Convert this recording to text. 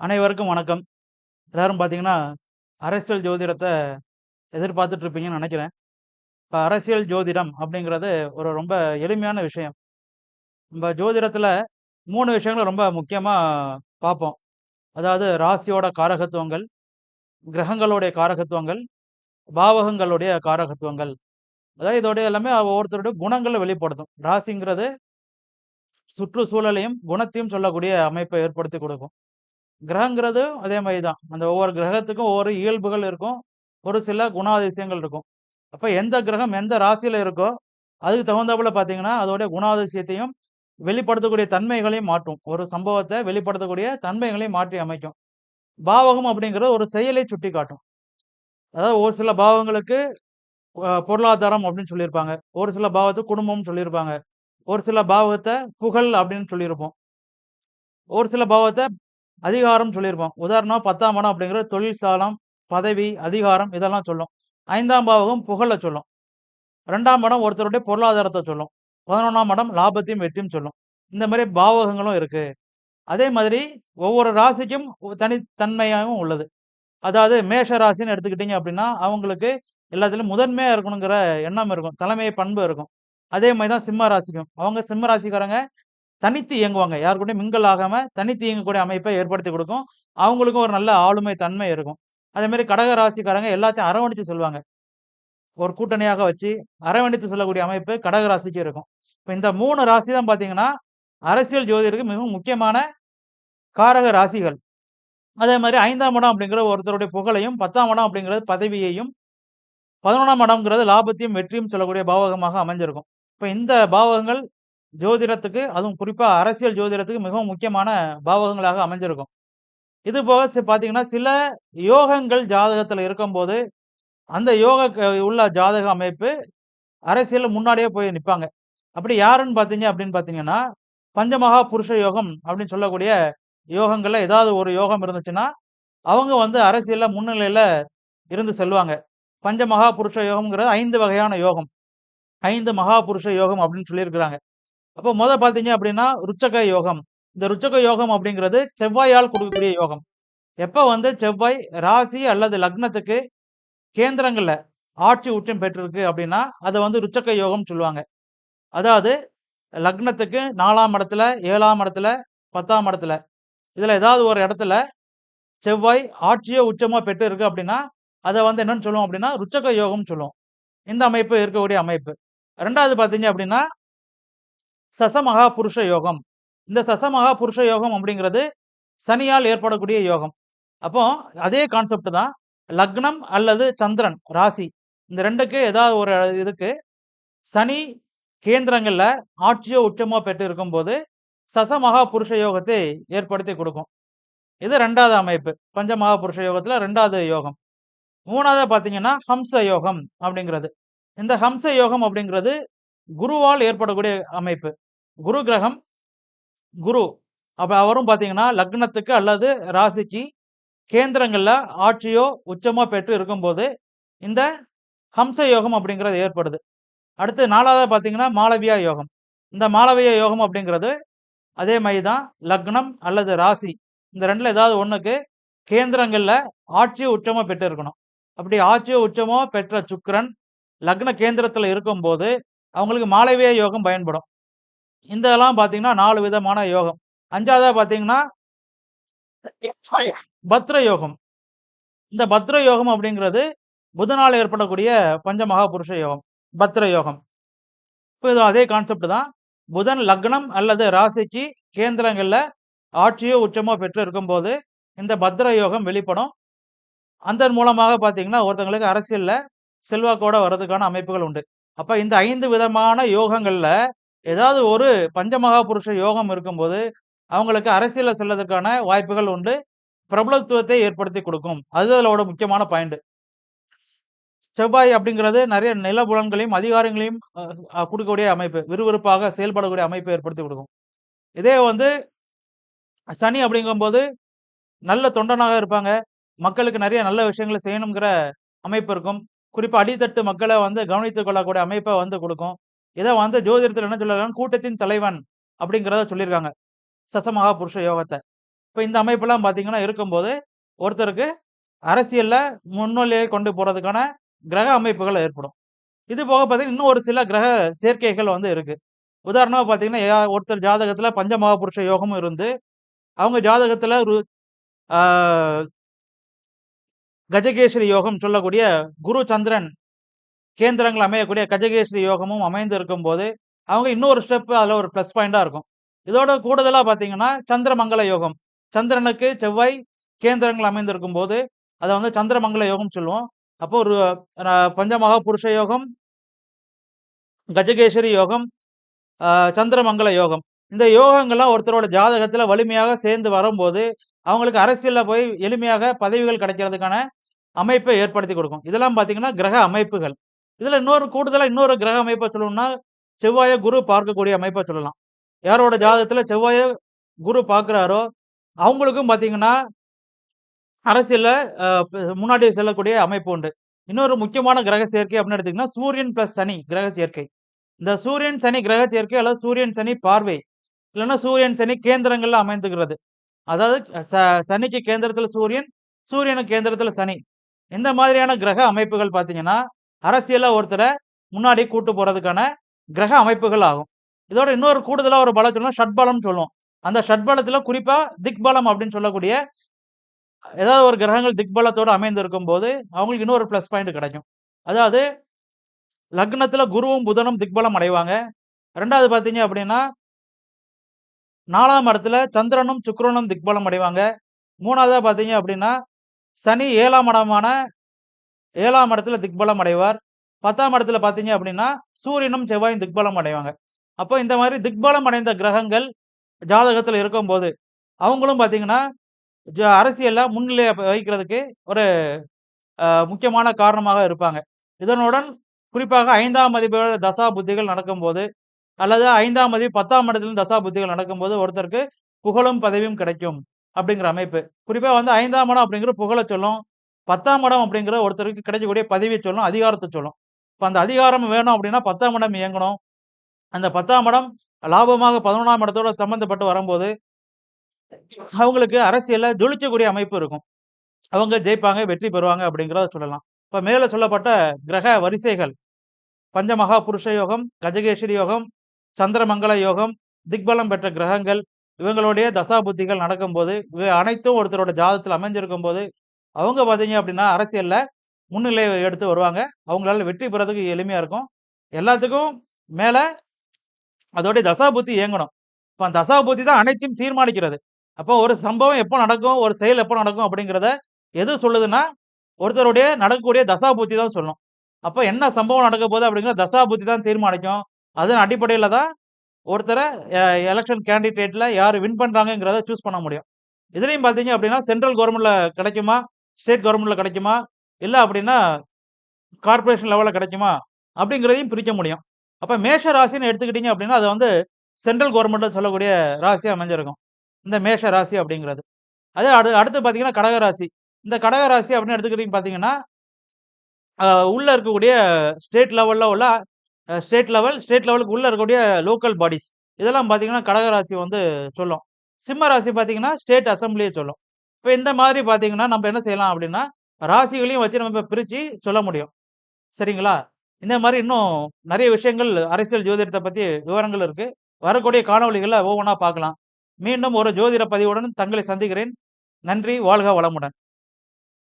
அனைவருக்கும் வணக்கம். எல்லாரும் பார்த்தீங்கன்னா, அரசியல் ஜோதிடத்தை எதிர்பார்த்துட்டு இருப்பீங்கன்னு நினைக்கிறேன் இப்போ அரசியல் ஜோதிடம் அப்படிங்கிறது ஒரு ரொம்ப எளிமையான விஷயம். நம்ம ஜோதிடத்தில் மூணு விஷயங்களை ரொம்ப முக்கியமாக பார்ப்போம். அதாவது ராசியோட காரகத்துவங்கள், கிரகங்களுடைய காரகத்துவங்கள், பாவகங்களுடைய காரகத்துவங்கள். அதாவது இதோடைய எல்லாமே ஒவ்வொருத்தருடைய குணங்களை வெளிப்படுத்தும். ராசிங்கிறது சுற்றுச்சூழலையும், குணத்தையும் சொல்லக்கூடிய அமைப்பை ஏற்படுத்தி கொடுக்கும் கிரகங்கிறது அதே மாதிரி தான். அந்த ஒவ்வொரு கிரகத்துக்கும் ஒவ்வொரு இயல்புகள் இருக்கும். ஒரு சில குணாதிசயங்கள் இருக்கும். அப்போ எந்த கிரகம் எந்த ராசியில் இருக்கோ, அதுக்கு தகுந்தாப்புல பார்த்தீங்கன்னா, அதோடைய குணாதிசயத்தையும், வெளிப்படுத்தக்கூடிய தன்மைகளையும் மாற்றும். ஒரு சம்பவத்தை வெளிப்படுத்தக்கூடிய தன்மைகளையும் மாற்றி அமைக்கும். பாவகம் அப்படிங்கிறது ஒரு செயலை சுட்டிக்காட்டும். அதாவது ஒரு சில பாவங்களுக்கு பொருளாதாரம் அப்படின்னு சொல்லியிருப்பாங்க. ஒரு சில பாவத்துக்கு குடும்பம்னு சொல்லியிருப்பாங்க. ஒரு சில பாவத்தை புகழ் அப்படின்னு சொல்லியிருப்போம். ஒரு சில பாவத்தை அதிகாரம் சொல்லியிருப்போம். உதாரணம் 10ஆம் இடம் அப்படிங்கிற தொழில் பதவி, அதிகாரம் இதெல்லாம் சொல்லும். ஐந்தாம் பாவகம் புகழ சொல்லும். ரெண்டாம் இடம் ஒருத்தருடைய பொருளாதாரத்தை சொல்லும். 11ஆம் இடம் லாபத்தையும், வெற்றியும் சொல்லும். இந்த மாதிரி பாவகங்களும் இருக்கு. அதே மாதிரி ஒவ்வொரு ராசிக்கும் தனித்தன்மையாவும் உள்ளது. அதாவது மேஷ ராசின்னு எடுத்துக்கிட்டீங்க அப்படின்னா, அவங்களுக்கு எல்லாத்துலயும் முதன்மையா இருக்கணுங்கிற எண்ணம் இருக்கும். தலைமை பண்பு இருக்கும். அதே மாதிரி தான் சிம்ம ராசிக்கும். அவங்க சிம்ம ராசிக்காரங்க தனித்து இயங்குவாங்க. யார் கூடயும் மிங்கிள் ஆகாம தனித்து இயங்கக்கூடிய அமைப்பை ஏற்படுத்தி கொடுக்கும் அவங்களுக்கும் ஒரு நல்ல ஆளுமை தன்மை இருக்கும். அதே மாதிரி கடக ராசிக்காரங்க எல்லாத்தையும் அரவணைச்சு சொல்லுவாங்க ஒரு கூட்டணியாக வச்சு அரவணைத்து சொல்லக்கூடிய அமைப்பு கடக ராசிக்கு இருக்கும். இப்போ இந்த மூணு ராசி தான் பார்த்தீங்கன்னா, அரசியல் ஜோதிடருக்கு மிகவும் முக்கியமான காரக ராசிகள். அதே மாதிரி ஐந்தாம் இடம் அப்படிங்கிறது ஒருத்தருடைய புகழையும், 10ஆம் இடம் அப்படிங்கிறது பதவியையும், 11ஆம் இடம்ங்கிறது லாபத்தையும், வெற்றியும் சொல்லக்கூடிய பாவகமாக அமைஞ்சிருக்கும். இப்போ இந்த பாவகங்கள் ஜோதிடத்துக்கு அதுவும் குறிப்பாக அரசியல் ஜோதிடத்துக்கு மிகவும் முக்கியமான பாவகங்களாக அமைஞ்சிருக்கும். இது போக பார்த்தீங்கன்னா, சில யோகங்கள் ஜாதகத்தில் இருக்கும்போது, அந்த யோக உள்ள ஜாதக அமைப்பு அரசியலில் முன்னாடியே போய் நிற்பாங்க அப்படி யாருன்னு பார்த்தீங்க அப்படின்னு பார்த்தீங்கன்னா, பஞ்சமகா புருஷ யோகம் அப்படின்னு சொல்லக்கூடிய யோகங்களில் ஏதாவது ஒரு யோகம் இருந்துச்சுன்னா, அவங்க வந்து அரசியலில் முன்னிலையில் இருந்து செல்வாங்க. பஞ்சமகா புருஷ யோகம்ங்கிறது ஐந்து வகையான யோகம். ஐந்து மகா புருஷ யோகம் அப்படின்னு சொல்லியிருக்கிறாங்க. அப்போ முதல் பார்த்தீங்க அப்படின்னா, ருச்சக யோகம். இந்த ருச்சக யோகம் அப்படிங்கிறது செவ்வாயால் கொடுக்கக்கூடிய யோகம். எப்போ வந்து செவ்வாய் ராசி அல்லது லக்னத்துக்கு கேந்திரங்களில் ஆட்சி உச்சம் பெற்றிருக்கு அப்படின்னா, அதை வந்து ருச்சக்க யோகம் சொல்லுவாங்க. அதாவது லக்னத்துக்கு நாலாம் இடத்துல, ஏழாம் இடத்துல, 10ஆம் இடத்துல இதில் ஏதாவது ஒரு இடத்துல செவ்வாய் ஆட்சியோ, உச்சமோ பெற்று இருக்கு அப்படின்னா, அதை வந்து என்னன்னு சொல்லுவோம் அப்படின்னா, ருச்சக யோகம்னு சொல்லுவோம். இந்த அமைப்பு இருக்கக்கூடிய அமைப்பு. ரெண்டாவது பார்த்தீங்க அப்படின்னா சசமகா புருஷ யோகம். இந்த சசமகா புருஷ யோகம் அப்படிங்கிறது சனியால் ஏற்படக்கூடிய யோகம். அப்போ அதே கான்செப்ட் தான். லக்னம் அல்லது சந்திரன் ராசி. இந்த ரெண்டுக்கு ஏதாவது ஒரு இதுக்கு சனி கேந்திரங்களில் ஆட்சியோ, உச்சமோ பெற்று இருக்கும்போது, சசமகா புருஷ யோகத்தை ஏற்படுத்தி கொடுக்கும் இது ரெண்டாவது அமைப்பு. பஞ்சமகா புருஷ யோகத்தில் ரெண்டாவது யோகம். மூணாவது பார்த்தீங்கன்னா, ஹம்ச யோகம் அப்படிங்கிறது. இந்த ஹம்ச யோகம் அப்படிங்கிறது குருவால் ஏற்படக்கூடிய அமைப்பு. குரு கிரகம் குரு. அப்போ அவரும் பார்த்தீங்கன்னா, லக்னத்துக்கு அல்லது ராசிக்கு கேந்திரங்களில் ஆட்சியோ, உச்சமோ பெற்று இருக்கும்போது, இந்த ஹம்ச யோகம் அப்படிங்கிறது ஏற்படுது. அடுத்து நாலாவது பார்த்தீங்கன்னா, மாளவியா யோகம். இந்த மாளவிய யோகம் அப்படிங்கிறது அதே மாதிரி தான் லக்னம் அல்லது ராசி. இந்த ரெண்டில் ஏதாவது ஒன்றுக்கு கேந்திரங்களில் ஆட்சியோ, உச்சமோ பெற்று இருக்கணும். அப்படி ஆட்சியோ, உச்சமோ பெற்ற சுக்கரன் லக்ன கேந்திரத்தில் இருக்கும்போது, அவங்களுக்கு மாலவிய யோகம் பயன்படும். இதெல்லாம் பார்த்தீங்கன்னா நாலு விதமான யோகம். அஞ்சாவதாக பார்த்தீங்கன்னா பத்ர யோகம். இந்த பத்ர யோகம் அப்படிங்கிறது புதனால் ஏற்படக்கூடிய பஞ்சமகா புருஷ யோகம். பத்ர யோகம். இப்போ இது அதே கான்செப்ட் தான். புதன் லக்னம் அல்லது ராசிக்கு கேந்திரங்களில் ஆட்சியோ, உச்சமோ பெற்று இருக்கும்போது, இந்த பத்ர யோகம் வெளிப்படும். அதன் மூலமாக பார்த்தீங்கன்னா, ஒருத்தங்களுக்கு அரசியலில் செல்வாக்கோட வர்றதுக்கான அமைப்புகள் உண்டு. அப்போ இந்த ஐந்து விதமான யோகங்கள்ல ஏதாவது ஒரு பஞ்சமகா புருஷ யோகம் இருக்கும்போது, அவங்களுக்கு அரசியலில் செல்லதற்கான வாய்ப்புகள் உண்டு. பிரபலத்துவத்தை ஏற்படுத்தி கொடுக்கும் அது அதோட முக்கியமான பாயிண்ட். செவ்வாய் அப்படிங்கிறது நிறைய நிலபுலன்களையும், அதிகாரங்களையும் கொடுக்கக்கூடிய அமைப்பு. விறுவிறுப்பாக செயல்படக்கூடிய அமைப்பை ஏற்படுத்தி கொடுக்கும் இதே வந்து சனி அப்படிங்கும்போது, நல்ல தொண்டனாக இருப்பாங்க. மக்களுக்கு நிறைய நல்ல விஷயங்களை செய்யணுங்கிற அமைப்பு இருக்கும். குறிப்பாக அடித்தட்டு மக்களை வந்து கவனித்துக் கொள்ளக்கூடிய அமைப்பை வந்து கொடுக்கும் இதை வந்து ஜோதிடத்தில் என்ன சொல்லலாம் கூட்டத்தின் தலைவன் அப்படிங்கிறத சொல்லியிருக்காங்க. சசமகா புருஷ யோகத்தை இப்போ இந்த அமைப்பெல்லாம் பார்த்தீங்கன்னா இருக்கும்போது, ஒருத்தருக்கு அரசியலில் முன்னோலியை கொண்டு போகிறதுக்கான கிரக அமைப்புகள் ஏற்படும். இது போக பார்த்தீங்கன்னா, இன்னும் ஒரு சில கிரக சேர்க்கைகள் வந்து இருக்குது உதாரணமாக பார்த்தீங்கன்னா, ஒருத்தர் ஒருத்தர் பஞ்சமகா புருஷ யோகமும் இருந்து, அவங்க ஜாதகத்தில் கஜகேஸ்வரி யோகம் சொல்லக்கூடிய குரு, சந்திரன் கேந்திரங்கள் அமையக்கூடிய கஜகேஸ்வரி யோகமும் அமைந்து இருக்கும்போது, அவங்க இன்னொரு ஸ்டெப் அதில் ஒரு ப்ளஸ் பாயிண்டாக இருக்கும். இதோட கூடுதலாக பார்த்தீங்கன்னா, சந்திரமங்கல யோகம். சந்திரனுக்கு செவ்வாய் கேந்திரங்கள் அமைந்திருக்கும் போது அதை வந்து சந்திரமங்கல யோகம் சொல்லுவோம். அப்போ ஒரு பஞ்சமகா புருஷ யோகம் கஜகேஸ்வரி யோகம், சந்திரமங்கல யோகம். இந்த யோகங்கள்லாம் ஒருத்தரோட ஜாதகத்தில் வலிமையாக சேர்ந்து வரும்போது, அவங்களுக்கு அரசியலில் போய் எளிமையாக பதவிகள் கிடைக்கிறதுக்கான அமைப்பை ஏற்படுத்தி கொடுக்கும். இதெல்லாம் பார்த்தீங்கன்னா, கிரக அமைப்புகள். இதில் இன்னொரு கூடுதலாக இன்னொரு கிரக அமைப்பை சொல்லணும்னா, செவ்வாய குரு பார்க்கக்கூடிய அமைப்பை சொல்லலாம். யாரோட ஜாதகத்தில் செவ்வாய குரு பார்க்குறாரோ அவங்களுக்கும் பார்த்தீங்கன்னா அரசியலில் முன்னாடி செல்லக்கூடிய அமைப்பு உண்டு. இன்னொரு முக்கியமான கிரக சேர்க்கை அப்படின்னு எடுத்திங்கன்னா சூரியன் பிளஸ் சனி கிரக சேர்க்கை. இந்த சூரியன், சனி கிரக சேர்க்கை அல்லது சூரியன், சனி பார்வை. இல்லைன்னா சூரியன், சனி கேந்திரங்களில் அமைந்துகிறது. அதாவது ச சனிக்கு கேந்திரத்துல சூரியன், சூரியனுக்கு கேந்திரத்தில் சனி. இந்த மாதிரியான கிரக அமைப்புகள் பார்த்தீங்கன்னா, அரசியல்ல ஒருத்தரை முன்னாடி கூட்டு போறதுக்கான கிரக அமைப்புகள் ஆகும். இதோட இன்னொரு கூடுதலாக ஒரு பலம் சொல்லணும் ஷட்பலம்னு சொல்லுவோம். அந்த ஷட்பலத்துல குறிப்பா திக்பலம் அப்படின்னு சொல்லக்கூடிய ஏதாவது ஒரு கிரகங்கள் திக்பலத்தோடு அமைந்து இருக்கும்போது, அவங்களுக்கு இன்னொரு ப்ளஸ் பாயிண்ட் கிடைக்கும். அதாவது லக்னத்துல குருவும், புதனும் திக்பலம் அடைவாங்க. ரெண்டாவது பார்த்தீங்க அப்படின்னா நாலாம் இடத்துல சந்திரனும், சுக்கரனும் திக்பலம் அடைவாங்க. மூணாவதாக பார்த்தீங்க அப்படின்னா, சனி ஏழாம் இடமான ஏழாம் இடத்துல திக்பலம் அடைவார். 10ஆம் இடத்துல பார்த்தீங்க அப்படின்னா, சூரியனும், செவ்வாயும் திக்பலம் அடைவாங்க. அப்போ இந்த மாதிரி திக்பலம் அடைந்த கிரகங்கள் ஜாதகத்தில் இருக்கும்போது, அவங்களும் பார்த்தீங்கன்னா, ஜ முன்னிலையை முன்னிலைய வகிக்கிறதுக்கு ஒரு முக்கியமான காரணமாக இருப்பாங்க. இதனுடன் குறிப்பாக ஐந்தாம் மதிப்போட தசா புத்திகள் நடக்கும்போது, அல்லது 5ஆம் அதிபதி 10ஆம் இடத்திலும் தசா புத்திகள் நடக்கும்போது, ஒருத்தருக்கு புகழும், பதவியும் கிடைக்கும் அப்படிங்கிற அமைப்பு. குறிப்பாக வந்து ஐந்தாம் இடம் அப்படிங்கிற புகழை சொல்லும். 10ஆம் இடம் அப்படிங்கிற ஒருத்தருக்கு கிடைக்கக்கூடிய பதவியை சொல்லும், அதிகாரத்தை சொல்லும். இப்போ அந்த அதிகாரம் வேணும் அப்படின்னா 10ஆம் இடம் இயங்கணும். அந்த 10ஆம் இடம் லாபமாக 11ஆம் இடத்தோட சம்மந்தப்பட்டு வரும்போது, அவங்களுக்கு அரசியலில் ஜொலிச்சக்கூடிய அமைப்பு இருக்கும். அவங்க ஜெயிப்பாங்க, வெற்றி பெறுவாங்க அப்படிங்கிறத சொல்லலாம். இப்போ மேலே சொல்லப்பட்ட கிரக வரிசைகள், பஞ்சமகா புருஷ யோகம், கஜகேஸ்வரி யோகம், சந்திரமங்கல யோகம், திக்பலம் பெற்ற கிரகங்கள், இவங்களுடைய தசா புத்திகள் நடக்கும்போது, இவை அனைத்தும் ஒருத்தரோட ஜாதத்தில் அமைஞ்சிருக்கும் போது அவங்க பார்த்தீங்க அப்படின்னா அரசியலில் முன்னிலை எடுத்து வருவாங்க. அவங்களால வெற்றி பெறதுக்கு எளிமையாக இருக்கும். எல்லாத்துக்கும் மேலே அதோடைய தசா புத்தி இயங்கணும். இப்போ அந்த புத்தி தான் அனைத்தையும் தீர்மானிக்கிறது. அப்போ ஒரு சம்பவம் எப்போ நடக்கும், ஒரு செயல் எப்போ நடக்கும் அப்படிங்கிறத எது சொல்லுதுன்னா, ஒருத்தருடைய நடக்கக்கூடிய தசா புத்தி தான் சொல்லணும் அப்போ என்ன சம்பவம் நடக்க போகுது அப்படிங்கிற தசா புத்தி தான் தீர்மானிக்கும். அதன் அடிப்படையில் தான் ஒருத்தரை எ கேண்டிடேட்டில் யார் வின் பண்ணுறாங்கங்கிறத சூஸ் பண்ண முடியும். இதுலேயும் பார்த்தீங்க அப்படின்னா, சென்ட்ரல் கவர்மெண்ட்டில் கிடைக்குமா? ஸ்டேட் கவர்மெண்ட்டில் கிடைக்குமா? இல்லை அப்படின்னா கார்ப்பரேஷன் லெவலில் கிடைக்குமா? அப்படிங்கிறதையும் பிரிக்க முடியும். அப்போ மேஷ ராசின்னு எடுத்துக்கிட்டிங்க அப்படின்னா, அது வந்து சென்ட்ரல் கவர்மெண்ட்டில் சொல்லக்கூடிய ராசியாக அமைஞ்சிருக்கும். இந்த மேஷ ராசி அப்படிங்கிறது. அதே அடு அடுத்து பார்த்தீங்கன்னா, கடக ராசி. இந்த கடக ராசி அப்படின்னு எடுத்துக்கிட்டிங்க பார்த்தீங்கன்னா, உள்ளே இருக்கக்கூடிய ஸ்டேட் லெவலில் உள்ள ஸ்டேட் லெவல், ஸ்டேட் லெவலுக்கு உள்ளே இருக்கக்கூடிய லோக்கல் பாடிஸ். இதெல்லாம் பார்த்தீங்கன்னா, கடகராசி வந்து சொல்லும். சிம்ம ராசி பார்த்தீங்கன்னா, ஸ்டேட் அசம்பிளியே சொல்லும். இப்போ இந்த மாதிரி பார்த்தீங்கன்னா, நம்ம என்ன செய்யலாம் அப்படின்னா, ராசிகளையும் வச்சு நம்ம பிரித்து சொல்ல முடியும். சரிங்களா? இந்த மாதிரி இன்னும் நிறைய விஷயங்கள் அரசியல் ஜோதிடத்தை பற்றி விவரங்கள் இருக்கு. வரக்கூடிய காணொளிகள்ல ஒவ்வொன்றா பார்க்கலாம். மீண்டும் ஒரு ஜோதிட பதிவுடன் தங்களை சந்திக்கிறேன். நன்றி! வாழ்க வளமுடன்!